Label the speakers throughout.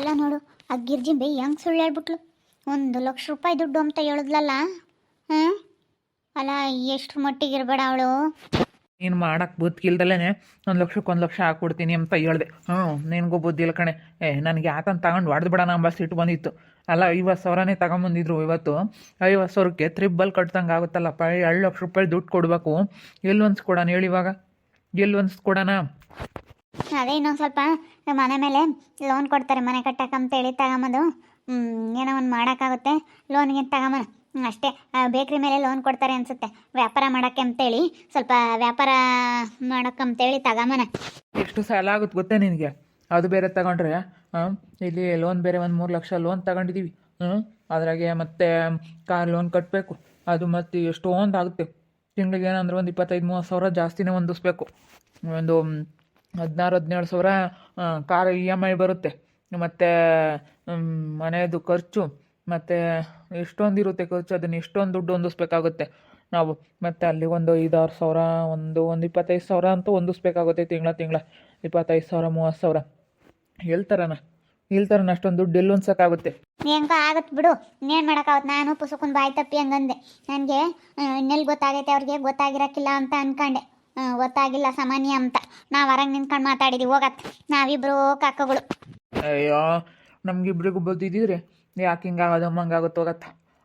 Speaker 1: ಅಲ್ಲ ನೋಡು, ಆ ಗಿರ್ಜಿಂಬೆ ಹೆಂಗ್ ಸುಳ್ಳು ಹೇಳ್ಬಿಟ್ಲು? ಒಂದು ಲಕ್ಷ ರೂಪಾಯಿ ದುಡ್ಡು ಅಂತ ಹೇಳಿದ್ಲಲ್ಲ, ಹಾಂ? ಅಲ್ಲ, ಎಷ್ಟು ಮಟ್ಟಿಗೆ ಇರಬೇಡ ಅವಳು.
Speaker 2: ನೀನು ಮಾಡಕ್ಕೆ ಬುದ್ಧಿಲ್ದಲೇ ಒಂದು ಲಕ್ಷಕ್ಕೆ ಒಂದು ಲಕ್ಷ ಹಾಕ್ಬಿಡ್ತೀನಿ ಅಂತ ಹೇಳ್ದೆ. ಹ್ಞೂ, ನಿನಗೂ ಬುದ್ಧಿ ಇಲ್ಲ ಕಣೆ. ಏ, ನನಗೆ ಯಾಕಂತ ತಗೊಂಡು ಹೊಡೆದು ಬಿಡೋಣ ಬಸ್ ಇಟ್ಟು ಬಂದಿತ್ತು. ಅಲ್ಲ, ಐವತ್ತು ಸಾವಿರನೇ ತಗೊಂಬಂದಿದ್ರು ಇವತ್ತು. ಐವತ್ತು ಸಾವಿರಕ್ಕೆ ತ್ರಿಬ್ಬಲ್ ಕಟ್ದಂಗೆ ಆಗುತ್ತಲ್ಲಪ್ಪ ಎರಡು ಲಕ್ಷ ರೂಪಾಯಿ ದುಡ್ಡು ಕೊಡಬೇಕು. ಎಲ್ಲಿ ಒಂದ್ಸ್ ಕೊಡೋಣ ಹೇಳಿ ಇವಾಗ? ಎಲ್ಲಿ ಒಂದ್ಸ್ ಕೊಡೋಣ?
Speaker 1: ಅದೇ ಇನ್ನೊಂದು ಸ್ವಲ್ಪ ಮನೆ ಮೇಲೆ ಲೋನ್ ಕೊಡ್ತಾರೆ, ಮನೆ ಕಟ್ಟಕ್ಕಂತೇಳಿ ತಗೊಂಬಂದು. ತಗೊಂಬೋದು ಏನೋ ಒಂದು ಮಾಡೋಕ್ಕಾಗುತ್ತೆ. ಲೋನ್ಗೆ ತಗೊಂಬೋದು ಅಷ್ಟೇ. ಬೇಕ್ರಿ ಮೇಲೆ ಲೋನ್ ಕೊಡ್ತಾರೆ ಅನಿಸುತ್ತೆ. ವ್ಯಾಪಾರ ಮಾಡೋಕ್ಕೆ ಅಂತೇಳಿ ಸ್ವಲ್ಪ ವ್ಯಾಪಾರ ಮಾಡೋಕ್ಕಂತೇಳಿ ತಗೊಂಬನ.
Speaker 2: ಎಷ್ಟು ಸಾಲ ಆಗುತ್ತೆ ಗೊತ್ತೇ ನಿನಗೆ? ಅದು ಬೇರೆ ತಗೊಂಡ್ರೆ ಇಲ್ಲಿ ಲೋನ್ ಬೇರೆ ಒಂದು ಮೂರು ಲಕ್ಷ ಲೋನ್ ತಗೊಂಡಿದ್ದೀವಿ ಹ್ಞೂ ಅದ್ರಾಗೆ ಮತ್ತೆ ಕಾರ್ ಲೋನ್ ಕಟ್ಟಬೇಕು ಅದು ಮತ್ತು ಎಷ್ಟೊಂದು ಆಗುತ್ತೆ. ತಿಂಗಳಿಗೆ ಏನಂದ್ರೆ ಒಂದು ಇಪ್ಪತ್ತೈದು, ಮೂವತ್ತು ಸಾವಿರ ಜಾಸ್ತಿನೇ ಹೊಂದಿಸ್ಬೇಕು. ಒಂದು ಹದಿನಾರು, ಹದಿನೇಳು ಸಾವಿರ ಕಾರ್ ಇ ಎಂ ಐ ಬರುತ್ತೆ. ಮತ್ತು ಮನೆಯದು ಖರ್ಚು, ಮತ್ತು ಎಷ್ಟೊಂದು ಇರುತ್ತೆ ಖರ್ಚು, ಅದನ್ನು ಎಷ್ಟೊಂದು ದುಡ್ಡು ಹೊಂದಿಸ್ಬೇಕಾಗುತ್ತೆ ನಾವು. ಮತ್ತು ಅಲ್ಲಿ ಒಂದು ಐದಾರು ಸಾವಿರ, ಒಂದು ಒಂದು ಇಪ್ಪತ್ತೈದು ಸಾವಿರ ಅಂತೂ ಹೊಂದಿಸ್ಬೇಕಾಗುತ್ತೆ ತಿಂಗಳ ತಿಂಗಳ. ಇಪ್ಪತ್ತೈದು ಸಾವಿರ, ಮೂವತ್ತು ಸಾವಿರ. ಹೇಳ್ತಾರನ? ಹೇಳ್ತಾರನ ಅಷ್ಟೊಂದು ದುಡ್ಡು ಎಲ್ಲಿ ಹೊಂದ್ಸೋಕ್ಕಾಗುತ್ತೆ?
Speaker 1: ಹೆಂಗ ಆಗತ್ತೆ ಬಿಡು. ಇನ್ನೇನು ಮಾಡೋಕ್ಕಾಗತ್ತೆ ನಾನು ಪುಸುಕುನ್ ಬಾಯಿ ತಪ್ಪಿ ಹಂಗಂದೆ. ನನಗೆ ಇನ್ನೆಲ್ಲಿ ಗೊತ್ತಾಗೈತೆ, ಅವ್ರಿಗೆ ಗೊತ್ತಾಗಿರಕ್ಕಿಲ್ಲ ಅಂತ ಅನ್ಕೊಂಡೆ. ಗೊತ್ತಾಗಿಲ್ಲ ಸಾಮಾನ್ಯ ಅಂತ. ನಾವು ಹೊರಗೆ ನಿಂತ್ಕೊಂಡು ಮಾತಾಡಿದ್ವಿ ಹೋಗತ್ತೆ. ನಾವಿಬ್ರು ಕಾಕಗಳು.
Speaker 2: ಅಯ್ಯೋ ನಮಗಿಬ್ರಿಗೂ ಬುದ್ಧಿದ್ದಿದ್ರೆ ಯಾಕೆ ಹಿಂಗಾಗೋದು ಹಂಗಾಗುತ್ತೆ ಹೋಗತ್ತ.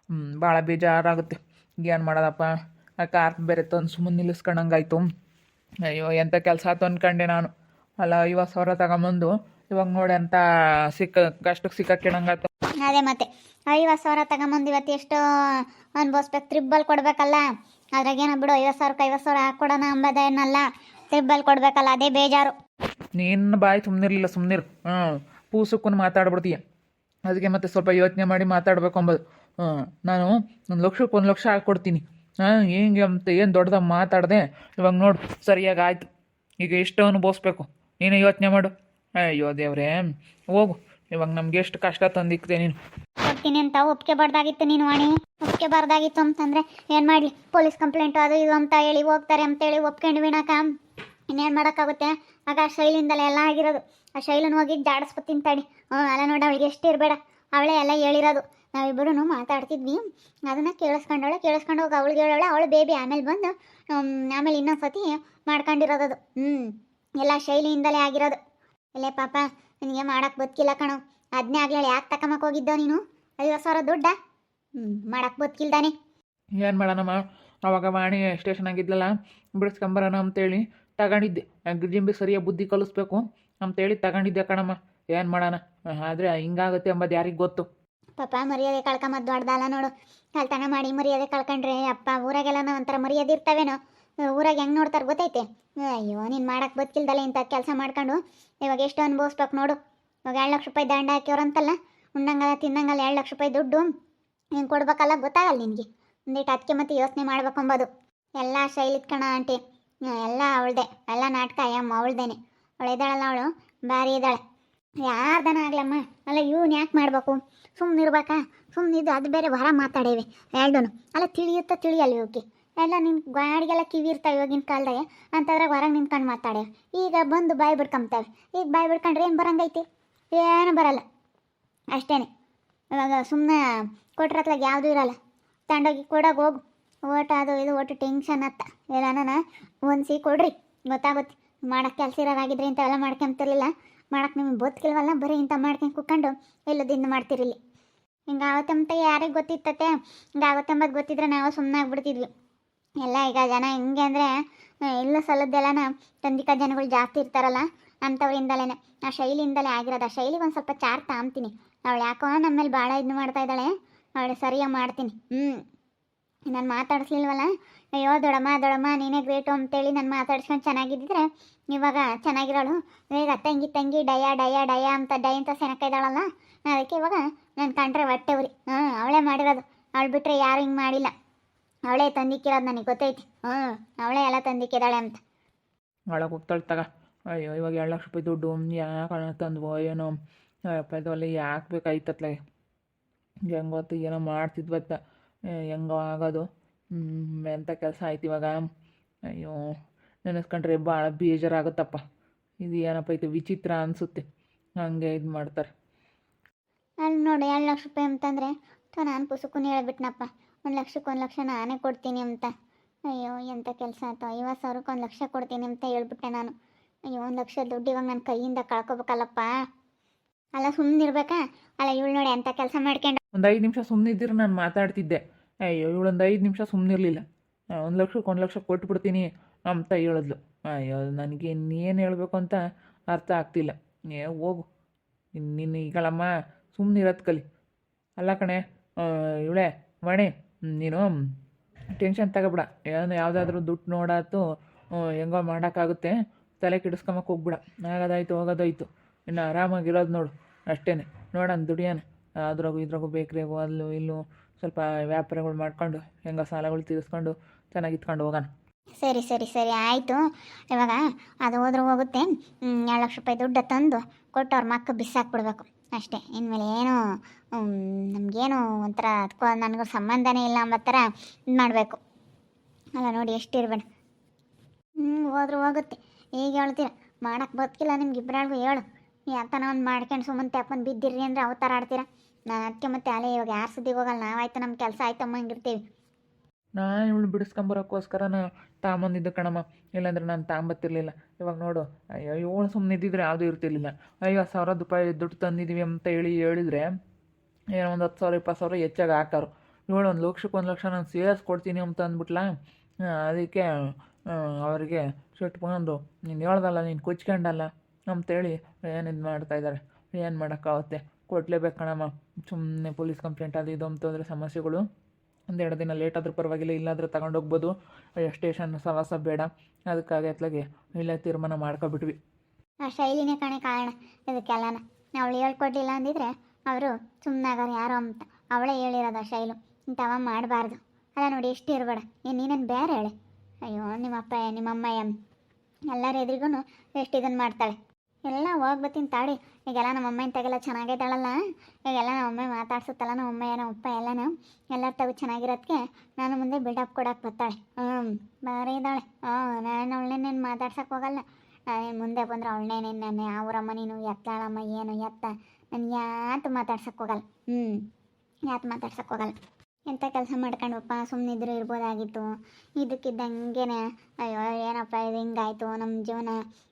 Speaker 2: ಹ್ಞೂ ಭಾಳ ಬೇಜಾರಾಗುತ್ತೆ. ಏನು ಮಾಡೋದಪ್ಪ? ಆ ಕಾರ್ ಬೇರೆ ತಂದು ಸುಮ್ಮನೆ ನಿಲ್ಲಿಸ್ಕೊಂಡಂಗಾಯ್ತು. ಅಯ್ಯೋ ಎಂಥ ಕೆಲಸ ಆಯ್ತು ಅಂದ್ಕೊಂಡೆ ನಾನು. ಅಲ್ಲ ಐವತ್ತು ಸಾವಿರ ತಗೊಂಬಂದು ಇವಾಗ ನೋಡಿ ಅಂತ ಸಿಕ್ಕ ಕಷ್ಟಕ್ಕೆ ಸಿಕ್ಕಾಕಿಡಂಗಾಯ್ತು
Speaker 1: ಅದೇ ಮತ್ತೆ ಐವತ್ತು ಸಾವಿರ ತಗೊಂಬಂದು ಇವತ್ತು ಎಷ್ಟು ಅನ್ಭವಿಸ್ಬೇಕು ತ್ರಿಬ್ಬಲ್ ಕೊಡಬೇಕಲ್ಲ. ಅದ್ರಾಗೇನೋ ಬಿಡು, ಐವತ್ತು ಸಾವಿರಕ್ಕೆ ಐವತ್ತು ಸಾವಿರ ಹಾಕ್ಕೊಡೋಣ ಅಂಬದೇನಲ್ಲ ತಿಬ್ಬಲ್ಲಿ ಕೊಡಬೇಕಲ್ಲ, ಅದೇ ಬೇಜಾರು.
Speaker 2: ನಿನ್ನ ಬಾಯಿ ಸುಮ್ಮನಿರಲಿಲ್ಲ ಸುಮ್ಮನಿರು ಹ್ಞೂ ಪೂಸುಕ್ಕೂ ಮಾತಾಡ್ಬಿಡ್ತೀಯ. ಅದಕ್ಕೆ ಮತ್ತೆ ಸ್ವಲ್ಪ ಯೋಚನೆ ಮಾಡಿ ಮಾತಾಡಬೇಕು ಅಂಬೋದು. ಹ್ಞೂ ನಾನು ಒಂದು ಲಕ್ಷಕ್ಕೆ ಒಂದು ಲಕ್ಷ ಹಾಕ್ಕೊಡ್ತೀನಿ. ಹಾಂ, ಹಿಂಗೆ ಅಂತ ಏನು ದೊಡ್ಡದಾಗಿ ಮಾತಾಡಿದೆ? ಇವಾಗ ನೋಡು, ಸರಿಯಾಗಿ ಆಯಿತು. ಈಗ ಎಷ್ಟು ಅನುಭವಿಸ್ಬೇಕು ನೀನು ಯೋಚನೆ ಮಾಡು. ಅಯ್ಯೋ ದೇವ್ರೇ, ಹೋಗು. ಇವಾಗ ನಮ್ಗೆ ಎಷ್ಟು ಕಷ್ಟ ತಂದಿಕ್ತೆ ನೀನು.
Speaker 1: ಕೊಡ್ತೀನಿ ಅಂತ ಒಪ್ಕೋಬಾರ್ದಾಗಿತ್ತು ನೀನು ವಾಣಿ. ಒಪ್ಕೋಬಾರ್ದಾಗಿತ್ತು ಅಂತಂದ್ರೆ ಏನು ಮಾಡಲಿ? ಪೊಲೀಸ್ ಕಂಪ್ಲೇಂಟ್ ಅದು ಇದು ಅಂತ ಹೇಳಿ ಹೋಗ್ತಾರೆ ಅಂತೇಳಿ ಒಪ್ಕೊಂಡು ವಿನಾಕ ಇನ್ನೇನು ಮಾಡೋಕ್ಕಾಗುತ್ತೆ? ಆಗ ಆ ಶೈಲಿಂದಲೇ ಎಲ್ಲ ಆಗಿರೋದು. ಆ ಶೈಲನ್ ಹೋಗಿ ಜಾಡಿಸ್ಕೊತೀನಿ ತಡಿ. ಹ್ಞೂ ಅಲ್ಲ ನೋಡಿ, ಅವಳಿಗೆ ಎಷ್ಟು ಇರಬೇಡ. ಅವಳೇ ಎಲ್ಲ ಹೇಳಿರೋದು. ನಾವಿಬ್ಬರೂ ಮಾತಾಡ್ತಿದ್ವಿ. ಅದನ್ನು ಕೇಳಿಸ್ಕೊಂಡವಳೆ, ಕೇಳಿಸ್ಕೊಂಡು ಹೋಗಿ ಅವಳಿಗೆ ಹೇಳೋಳೆ, ಅವಳು ಬೇಬಿ ಆಮೇಲೆ ಬಂದು ಆಮೇಲೆ ಇನ್ನೊಂದು ಸತಿ ಮಾಡ್ಕೊಂಡಿರೋದದು. ಹ್ಞೂ ಎಲ್ಲ ಶೈಲಿಯಿಂದಲೇ ಆಗಿರೋದು. ಅಲ್ಲೇ ಪಾಪ ನಿನಗೆ ಮಾಡಕ್ಕೆ ಬದುಕಿಲ್ಲ ಕಣೋ. ಅದನ್ನೇ ಆಗ್ಲೇಳಿ ಯಾಕೆ ತಕೊಂಬಕ್ ಹೋಗಿದ್ದೋ ನೀನು? ಐವತ್ತು ಸಾವಿರ ದುಡ್ಡ? ಹ್ಞೂ ಮಾಡಕ್ಕೆ ಬದುಕಿಲ್ದಾನೆ
Speaker 2: ಏನು ಮಾಡೋಣಮ್ಮ? ಅವಾಗ ವಾಣಿ ಸ್ಟೇಷನ್ ಆಗಿದ್ಲಲ್ಲ ಬಿಡಿಸ್ಕೊಂಬರೋಣ ಅಂತೇಳಿ ತಗೊಂಡಿದ್ದೆ. ಗಿರ್ಜಿಂಬಿ ಸರಿಯಾಗಿ ಬುದ್ಧಿ ಕಲಿಸ್ಬೇಕು ಅಂತೇಳಿ ತಗೊಂಡಿದ್ದೆ ಕಣಮ್ಮ. ಏನು ಮಾಡೋಣ? ಆದರೆ ಹಿಂಗಾಗುತ್ತೆ ಅಂಬದು ಯಾರಿಗೆ ಗೊತ್ತು.
Speaker 1: ಪಾಪ ಮರ್ಯಾದೆ ಕಳ್ಕೊಂಬದ್ದು ದೊಡ್ಡದಲ್ಲ ನೋಡು. ಕಳ್ತನ ಮಾಡಿ ಮರ್ಯಾದೆ ಕಳ್ಕೊಂಡ್ರೆ ಅಪ್ಪ ಊರಾಗೆಲ್ಲ ಒಂಥರ ಮರ್ಯಾದೆ ಇರ್ತಾವೇನೋ? ಊರಾಗ ಹೆಂಗೆ ನೋಡ್ತಾರೆ ಗೊತ್ತೈತೆ? ಅಯ್ಯೋ, ನೀನು ಮಾಡಕ್ಕೆ ಬದುಕಿಲ್ದಲ್ಲ ಇಂಥ ಕೆಲಸ ಮಾಡ್ಕೊಂಡು. ಇವಾಗ ಎಷ್ಟು ಅನುಭವಿಸ್ಬೇಕು ನೋಡು. ಇವಾಗ ಎರಡು ಲಕ್ಷ ರೂಪಾಯಿ ದಂಡ ಹಾಕ್ಯವ್ರಂತಲ್ಲ, ಉಣ್ಣಂಗಲ್ಲ, ತಿನ್ನಂಗಲ್ಲ ಎರಡು ಲಕ್ಷ ರೂಪಾಯಿ ದುಡ್ಡು ಹಿಂಗೆ ಕೊಡ್ಬೇಕಲ್ಲ, ಗೊತ್ತಾಗಲ್ಲ ನಿನಗೆ. ಒಂದಿಟ್ಟು ಅದಕ್ಕೆ ಮತ್ತೆ ಯೋಚನೆ ಮಾಡ್ಬೇಕು ಎಲ್ಲಾ ಶೈಲಿತ್ ಕಣ ಆಂಟಿ. ಎಲ್ಲ ಅವಳ್ದೆ. ಎಲ್ಲ ನಾಟಕ ಅಯ್ಯಮ್ಮ ಅವಳ್ದೇನೆ. ಅವಳು ಇದ್ದಾಳಲ್ಲ ಅವಳು, ಭಾರಿ ಇದ್ದಾಳೆ. ಯಾರ್ದನ ಆಗ್ಲಮ್ಮ? ಅಲ್ಲ, ಇವ್ನ ಯಾಕೆ ಮಾಡ್ಬೇಕು? ಸುಮ್ಮನೆ ಇರ್ಬೇಕಾ ಸುಮ್ಮನಿದ್ದು ಅದು ಬೇರೆ ಹೊರ ಮಾತಾಡೇವೆ. ಎರಡೂ ಅಲ್ಲ, ತಿಳಿಯುತ್ತಾ ತಿಳಿಯಲ್ಲ ಇವಕ್ಕೆ ಎಲ್ಲ ನಿನ್ನ ಗಾಡಿಗೆಲ್ಲ ಕಿವಿ ಇರ್ತಾವೆ ಇವಾಗಿನ ಕಾಲದಾಗ. ಅಂತಂದ್ರೆ ಹೊರಗೆ ನಿಂತ್ಕೊಂಡು ಮಾತಾಡೆ. ಈಗ ಬಂದು ಬಾಯಿ ಬಿಡ್ಕೊಂಬ್ತಾವೆ. ಈಗ ಬಾಯಿ ಬಿಡ್ಕೊಂಡ್ರೆ ಏನು ಬರಂಗೈತಿ? ಏನು ಬರಲ್ಲ. ಅಷ್ಟೇನೆ. ಇವಾಗ ಸುಮ್ಮನೆ ಕೊಟ್ರತ್ಲಾಗ ಯಾವುದೂ ಇರಲ್ಲ. ತಂಡೋಗಿ ಕೊಡೋಗಿ ಹೋಗು. ಓಟ್ ಅದು ಇದು ಒಟ್ಟು ಟೆನ್ಷನ್ ಅತ್ತ. ಎಲ್ಲನ ಹೊಂದಿಸಿ ಕೊಡ್ರಿ. ಗೊತ್ತಾಗುತ್ತೆ ಮಾಡಕ್ಕೆ ಕೆಲಸ ಇರೋರಾಗಿದ್ರೆ ಇಂಥವೆಲ್ಲ ಮಾಡ್ಕೊಂತಿರ್ಲಿಲ್ಲ. ಮಾಡಕ್ಕೆ ನಿಮ್ಗೆ ಗೊತ್ತಿಲ್ವಲ್ಲ ಬರೀ ಇಂಥ ಮಾಡ್ಕೊಂಡು ಕುತ್ಕೊಂಡು ಎಲ್ಲದಿಂದ ಹಿಂಗೆ ಹಿಂಗಾವತ್ತಂತ ಯಾರಿಗೆ ಗೊತ್ತಿತ್ತತೆ? ಹಿಂಗಾವತ್ತಂಬದು ಗೊತ್ತಿದ್ರೆ ನಾವು ಸುಮ್ಮನೆ ಆಗ್ಬಿಡ್ತಿದ್ವಿ. ಎಲ್ಲ ಈಗ ಜನ ಹೆಂಗೆ ಅಂದರೆ ಇಲ್ಲ ಸಲದ್ದೆಲ್ಲನ ತಂದಿಕ ಜನಗಳು ಜಾಸ್ತಿ ಇರ್ತಾರಲ್ಲ ಅಂಥವ್ರಿಂದಲೇ ಆ ಶೈಲಿಯಿಂದಲೇ ಆಗಿರೋದು. ಆ ಶೈಲಿಗೆ ಒಂದು ಸ್ವಲ್ಪ ಚಾರ್ ತಾಂಬ್ತೀನಿ. ಅವಳು ಯಾಕೋ ನಮ್ಮ ಮೇಲೆ ಭಾಳ ಇದು ಮಾಡ್ತಾ ಇದ್ದಾಳೆ. ಅವಳು ಸರಿಯಾಗಿ ಮಾಡ್ತೀನಿ. ಹ್ಞೂ ನಾನು ಮಾತಾಡಿಸ್ಲಿಲ್ವಲ್ಲ? ಅಯ್ಯೋ ದೊಡಮ್ಮ ದೊಡಮ್ಮ, ನೀನೇ ಗ್ರೇಟು ಅಂತೇಳಿ ನಾನು ಮಾತಾಡ್ಸ್ಕೊಂಡು ಚೆನ್ನಾಗಿದ್ದಿದ್ರೆ, ಇವಾಗ ಚೆನ್ನಾಗಿರೋಳು. ಈಗ ತಂಗಿ ತಂಗಿ, ಡಯ ಡಯ ಡಯ ಅಂತ ಡಯ ಅಂತ ಸೆನಕ ಇದ್ದಾಳಲ್ಲ, ಅದಕ್ಕೆ ಇವಾಗ ನಾನು ಕಂಡ್ರೆ ಹೊಟ್ಟೆ ಉರಿ. ಹಾಂ ಅವಳೇ ಮಾಡಿರೋದು. ಅವಳು ಬಿಟ್ಟರೆ ಯಾರು ಹಿಂಗೆ ಮಾಡಿಲ್ಲ. ಅವಳೇ ತಂದಿಕ್ಕಿರೋದು ನನಗೆ ಗೊತ್ತೈತಿ. ಹ್ಞೂ ಅವಳೇ ಎಲ್ಲ ತಂದಿಕ್ಕಿದ್ದಾಳೆ ಅಂತ.
Speaker 2: ಒಳಗೆ ಹೋಗ್ತಾಳೆ ತಗ. ಅಯ್ಯೋ ಇವಾಗ ಎರಡು ಲಕ್ಷ ರೂಪಾಯಿ ದುಡ್ಡು ಯಾಕೆ ತಂದ್ವೋ ಏನೋ. ಇದರಲ್ಲಿ ಯಾಕೆ ಬೇಕಾಯ್ತತ್ಲೆ. ಹೆಂಗೆ ಗೊತ್ತು ಏನೋ ಮಾಡ್ತಿದ್ವತ್ತ ಹೆಂಗೋ ಆಗೋದು. ಹ್ಞೂ ಎಂಥ ಕೆಲಸ ಆಯ್ತು ಇವಾಗ. ಅಯ್ಯೋ ನೆನೆಸ್ಕೊಂಡ್ರೆ ಭಾಳ ಬೇಜಾರಾಗುತ್ತಪ್ಪ. ಇದು ಏನಪ್ಪ ಇದು ವಿಚಿತ್ರ ಅನಿಸುತ್ತೆ. ಹಂಗೆ ಇದು ಮಾಡ್ತಾರೆ.
Speaker 1: ಅಲ್ಲಿ ನೋಡಿ ಎರಡು ಲಕ್ಷ ರೂಪಾಯಿ ಅಂತಂದರೆ ನಾನು ಪುಸ್ತಕನೇ ಹೇಳ್ಬಿಟ್ನಪ್ಪ. ಒಂದು ಲಕ್ಷಕ್ಕೆ ಒಂದು ಲಕ್ಷ ನಾನೇ ಕೊಡ್ತೀನಿ ಅಂತ. ಅಯ್ಯೋ ಎಂಥ ಕೆಲಸ ಆಯ್ತು? ಐವತ್ತು ಸಾವಿರಕ್ಕೆ ಒಂದು ಲಕ್ಷ ಕೊಡ್ತೀನಿ ಅಂತ ಹೇಳ್ಬಿಟ್ಟೆ ನಾನು. ಅಯ್ಯೋ, ಒಂದು ಲಕ್ಷ ದುಡ್ಡು ಇವಾಗ ನನ್ನ ಕೈಯಿಂದ ಕಳ್ಕೊಬೇಕಲ್ಲಪ್ಪ. ಅಲ್ಲ ಸುಮ್ಮನಿರ್ಬೇಕಾ ಅಲ್ಲ, ಇವಳು ನೋಡಿ ಎಂಥ ಕೆಲಸ ಮಾಡ್ಕೊಂಡು
Speaker 2: ಒಂದು ಐದು ನಿಮಿಷ ಸುಮ್ಮನಿದ್ದಿರು ನಾನು ಮಾತಾಡ್ತಿದ್ದೆ. ಅಯ್ಯೋ ಇವಳೊಂದು ಐದು ನಿಮಿಷ ಸುಮ್ಮನಿರಲಿಲ್ಲ ಒಂದು ಲಕ್ಷಕ್ಕೆ ಒಂದು ಲಕ್ಷ ಕೊಟ್ಬಿಡ್ತೀನಿ ಅಂತ ಹೇಳಿದ್ಲು. ಅಯ್ಯೋ, ನನಗೆ ಇನ್ನೇನು ಹೇಳಬೇಕು ಅಂತ ಅರ್ಥ ಆಗ್ತಿಲ್ಲ. ಏ, ಹೋಗು. ನಿನ್ನ ಈಗಳಮ್ಮ ಸುಮ್ಮನಿರೋದು ಕಲಿ. ಅಲ್ಲ ಕಣೆ ಇವಳೆ, ಮಣಿ. ನೀನು ಟೆನ್ಷನ್ ತಗೋಬಿಡ. ಏನೋ ಯಾವುದಾದ್ರೂ ದುಡ್ಡು ನೋಡಾತು ಹೆಂಗೋ ಮಾಡೋಕ್ಕಾಗುತ್ತೆ. ತಲೆ ಕೆಡಿಸ್ಕೊಂಬಕ್ಕೆ ಹೋಗ್ಬಿಡ. ಆಗೋದಾಯ್ತು ಹೋಗೋದಾಯ್ತು. ಇನ್ನು ಆರಾಮಾಗಿರೋದು ನೋಡು. ಅಷ್ಟೇ ನೋಡೋಣ, ದುಡಿಯೋಣ. ಅದ್ರಾಗು ಇದ್ರಾಗು ಬೇಕ್ರಿಯಾಗು ಅಲ್ಲೂ ಇಲ್ಲೂ ಸ್ವಲ್ಪ ವ್ಯಾಪಾರಗಳು ಮಾಡ್ಕೊಂಡು, ಹೆಂಗೋ ಸಾಲಗಳು ತೀರಿಸ್ಕೊಂಡು ಚೆನ್ನಾಗಿ ಇತ್ಕೊಂಡು ಹೋಗೋಣ.
Speaker 1: ಸರಿ ಸರಿ ಸರಿ, ಆಯಿತು. ಇವಾಗ ಅದು ಹೋದ್ರೆ ಹೋಗುತ್ತೆ. ಏಳು ಲಕ್ಷ ರೂಪಾಯಿ ದುಡ್ಡು ತಂದು ಕೊಟ್ಟು ಅವ್ರ ಮಕ್ಕ ಬಿಸಾಕ್ಬಿಡ್ಬೇಕು. ಅಷ್ಟೇ. ಇನ್ಮೇಲೆ ಏನು ನಮ್ಗೇನು ಒಂಥರ ಅದಕ್ಕೂ ನನಗೂ ಸಂಬಂಧನೇ ಇಲ್ಲ ಥರ ಇದು ಮಾಡಬೇಕು. ಅಲ್ಲ ನೋಡಿ ಎಷ್ಟು ಇರಬೇಡ ಹ್ಞೂ ಹೋದ್ರೂ ಹೋಗುತ್ತೆ. ಈಗ ಹೇಳ್ತೀರ ಮಾಡೋಕ್ಕೆ ಬದುಕಿಲ್ಲ ನಿಮ್ಗೆ ಇಬ್ಬರಾಳ್ಗೂ ಹೇಳು. ಯಾತನ ಒಂದು ಮಾಡ್ಕೊಂಡು ಸುಮ್ಮನೆ ತಪ್ಪನ್ ಬಿದ್ದಿರಿ ಅಂದರೆ ಅವತಾರ ಆಡ್ತೀರ? ನಾನು ಅದಕ್ಕೆ ಮತ್ತೆ ಅಲ್ಲೇ ಇವಾಗ ಯಾರು ಸುದ್ದಿಗೆ ಹೋಗಲ್ಲ ನಾವಾಯ್ತು ನಮ್ಮ ಕೆಲಸ ಆಯ್ತು ಅಮ್ಮಂಗಿರ್ತೀವಿ
Speaker 2: ನಾನು ಇವಳು ನಾನು ತಾಂಬಂದಿದ್ದು ಕಣಮ್ಮ. ಇಲ್ಲಾಂದ್ರೆ ನಾನು ತಾಂಬತ್ತಿರಲಿಲ್ಲ. ಇವಾಗ ನೋಡು, ಅಯ್ಯೋ, ಇವಳು ಸುಮ್ಮನೆ ಇದ್ದಿದ್ರೆ ಯಾವುದೂ ಇರ್ತಿರ್ಲಿಲ್ಲ. ಅಯ್ಯೋ ಸಾವಿರ ರೂಪಾಯಿ ದುಡ್ಡು ತಂದಿದ್ದೀವಿ ಅಂತ ಹೇಳಿ ಹೇಳಿದರೆ ಏನೋ ಒಂದು ಹತ್ತು ಸಾವಿರ ಇಪ್ಪತ್ತು ಸಾವಿರ ಹೆಚ್ಚಾಗಿ ಹಾಕೋರು ಇವಳು ಒಂದು ಲಕ್ಷಕ್ಕೆ ಒಂದು ಲಕ್ಷ ನಾನು ಸೇರಿಸ್ಕೊಡ್ತೀನಿ ಅಂತ ಅಂದ್ಬಿಟ್ಲ? ಅದಕ್ಕೆ ಅವರಿಗೆ ಸಿಟ್ಕೊಂಡು ನೀನು ಹೇಳ್ದಲ್ಲ, ನೀನು ಕುಚ್ಕೊಂಡಲ್ಲ ಅಂತೇಳಿ ಏನು ಇದು ಮಾಡ್ತಾಯಿದ್ದಾರೆ ಏನು ಮಾಡೋಕ್ಕಾಗುತ್ತೆ ಕೊಡಲೇಬೇಕು ಕಣಮ್ಮ. ಸುಮ್ಮನೆ ಪೊಲೀಸ್ ಕಂಪ್ಲೇಂಟ್ ಅದು ಇದು ಅಂತಂದರೆ ಸಮಸ್ಯೆಗಳು. ಒಂದೆರಡು ದಿನ ಲೇಟ್ ಆದರೂ ಪರವಾಗಿಲ್ಲ ತಗೊಂಡು ತಗೊಂಡೋಗ್ಬೋದು ಸ್ಟೇಷನ್ ಸವಾಸ ಬೇಡ. ಅದಕ್ಕಾಗಿ ಅತ್ಲಾಗೆ ಇಲ್ಲೇ ತೀರ್ಮಾನ ಮಾಡ್ಕೊಬಿಟ್ವಿ.
Speaker 1: ಆ ಶೈಲಿನೇ ಕಣೆ ಕಾರಣ ಇದಕ್ಕೆಲ್ಲನ. ಅವಳು ಹೇಳ್ಕೊಡ್ಲಿಲ್ಲ ಅಂದಿದ್ರೆ ಅವರು ಸುಮ್ಮನಾಗಾರ ಯಾರೋ ಅಂತ. ಅವಳೇ ಹೇಳಿರೋದು ಆ ಶೈಲು. ಇಂಥವ ಮಾಡಬಾರ್ದು. ಅಲ್ಲ ನೋಡಿ ಎಷ್ಟು ಇರಬೇಡ. ಏನು ನೀನೇನು ಬೇರೆ ಹೇಳಿ? ಅಯ್ಯೋ, ನಿಮ್ಮಪ್ಪ ನಿಮ್ಮಮ್ಮ ಎಲ್ಲರ ಎದುರಿಗೂ ಎಷ್ಟು ಇದನ್ನು ಮಾಡ್ತಾಳೆ? ಎಲ್ಲ ಹೋಗ್ಬತ್ತೀನಿ ತಾಡಿ ಈಗೆಲ್ಲ ನಮ್ಮ ಅಮ್ಮ ಇಂತಾಗೆಲ್ಲ ಚೆನ್ನಾಗೈತಾಳಲ್ಲ. ಈಗೆಲ್ಲ ನಮ್ಮ ಅಮ್ಮ ಮಾತಾಡ್ಸುತ್ತಲ್ಲ, ನಮ್ಮ ಅಮ್ಮ ಏನೋ ಅಪ್ಪ ಎಲ್ಲನೂ. ಎಲ್ಲರ ತಗು ಚೆನ್ನಾಗಿರೋದಕ್ಕೆ ನಾನು ಮುಂದೆ ಬಿಲ್ಡಪ್ ಕೊಡಕ್ಕೆ ಬರ್ತಾಳೆ. ಹ್ಞೂ ಬಾರಿ ಇದ್ದಾಳೆ. ಹ್ಞೂ ನಾನು ಅವಳನ್ನೇನು ಮಾತಾಡ್ಸಕ್ಕೆ ಹೋಗಲ್ಲ. ನಾನೇನು ಮುಂದೆ ಬಂದ್ರೆ ಅವಳನ್ನೇ ನಾನು ಅವರಮ್ಮ ನೀನು, ಎತ್ತಾಳಮ್ಮ ಏನು ಎತ್ತ. ನಾನು ಯಾತು ಮಾತಾಡ್ಸಕ್ಕೆ ಹೋಗಲ್ಲ. ಹ್ಞೂ ಯಾತು ಮಾತಾಡ್ಸಕ್ಕೆ ಹೋಗಲ್ಲ. ಎಂಥ ಕೆಲಸ ಮಾಡ್ಕೊಂಡಪ್ಪ ಇದ್ರೆ ಇರ್ಬೋದಾಗಿತ್ತು. ಇದಕ್ಕಿದ್ದಂಗೆನೆ, ಅಯ್ಯೋ, ಏನಪ್ಪ ಇದು ಹಿಂಗಾಯ್ತು ನಮ್ಮ ಜೀವನ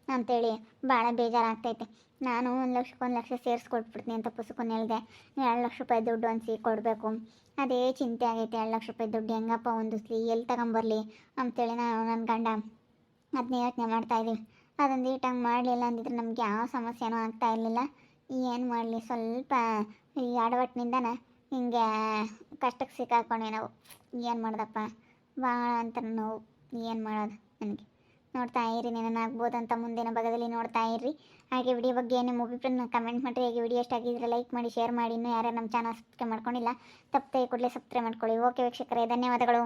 Speaker 1: ಅಂತೇಳಿ ಭಾಳ ಬೇಜಾರಾಗ್ತೈತೆ. ನಾನು ಒಂದು ಲಕ್ಷಕ್ಕೆ ಒಂದು ಲಕ್ಷ ಸೇರಿಸ್ಕೊಟ್ಬಿಡ್ತೀನಿ ಅಂತ ಪುಸ್ತಕನ ಹೇಳಿದೆ. ಎರಡು ಲಕ್ಷ ರೂಪಾಯಿ ದುಡ್ಡು ಅನ್ಸಿ ಕೊಡಬೇಕು. ಅದೇ ಚಿಂತೆ ಆಗೈತೆ, ಎರಡು ಲಕ್ಷ ರೂಪಾಯಿ ದುಡ್ಡು ಹೆಂಗಪ್ಪ ಹೊಂದಿಸ್ಲಿ ಎಲ್ಲಿ ತಗೊಂಬರ್ಲಿ ಅಂತೇಳಿ ನಾನು ನನ್ನ ಗಂಡ ಅದನ್ನ ಯೋಚನೆ ಮಾಡ್ತಾ ಅದೊಂದು ನೀಟಾಗಿ ಮಾಡಲಿಲ್ಲ ಅಂದಿದ್ರೆ ನಮ್ಗೆ ಯಾವ ಸಮಸ್ಯೆನೂ ಆಗ್ತಾ ಇರಲಿಲ್ಲ. ಏನು ಮಾಡಲಿ, ಸ್ವಲ್ಪ ಈ ಅಡವಟ್ಟಿನಿಂದನ ಹಿಂಗೆ ಕಷ್ಟಕ್ಕೆ ಸಿಕ್ಕಾಕೊಂಡೆ ನಾವು. ಏನು ಮಾಡ್ದಪ್ಪ? ಭಾಳ ಅಂತ ನೋವು. ಏನು ಮಾಡೋದು ನನಗೆ? ನೋಡ್ತಾ ಇರಿ ಆಗ್ಬೋದು ಅಂತ ಮುಂದಿನ ಭಾಗದಲ್ಲಿ ನೋಡ್ತಾ ಇರ್ರಿ. ಹಾಗೆ ವಿಡಿಯೋ ಬಗ್ಗೆ ನಿಮ್ಮ ಅಭಿಪ್ರಾಯನ ಕಮೆಂಟ್ ಮಾಡಿರಿ. ಹಾಗೆ ವಿಡಿಯೋ ಇಷ್ಟ ಆಗಿದ್ರೆ ಲೈಕ್ ಮಾಡಿ ಶೇರ್ ಮಾಡಿ. ಇನ್ನೂ ಯಾರ್ಯಾರು ನಮ್ಮ ಚಾನಲ್ ಸಬ್ಸ್ಕ್ರೈಬ್ ಮಾಡ್ಕೊಂಡಿಲ್ಲ, ತಪ್ಪದೆ ಕೂಡಲೇ ಸಬ್ಸ್ಕ್ರೈಬ್ ಮಾಡ್ಕೊಳ್ಳಿ. ಓಕೆ ವೀಕ್ಷಕರೇ, ಧನ್ಯವಾದಗಳು.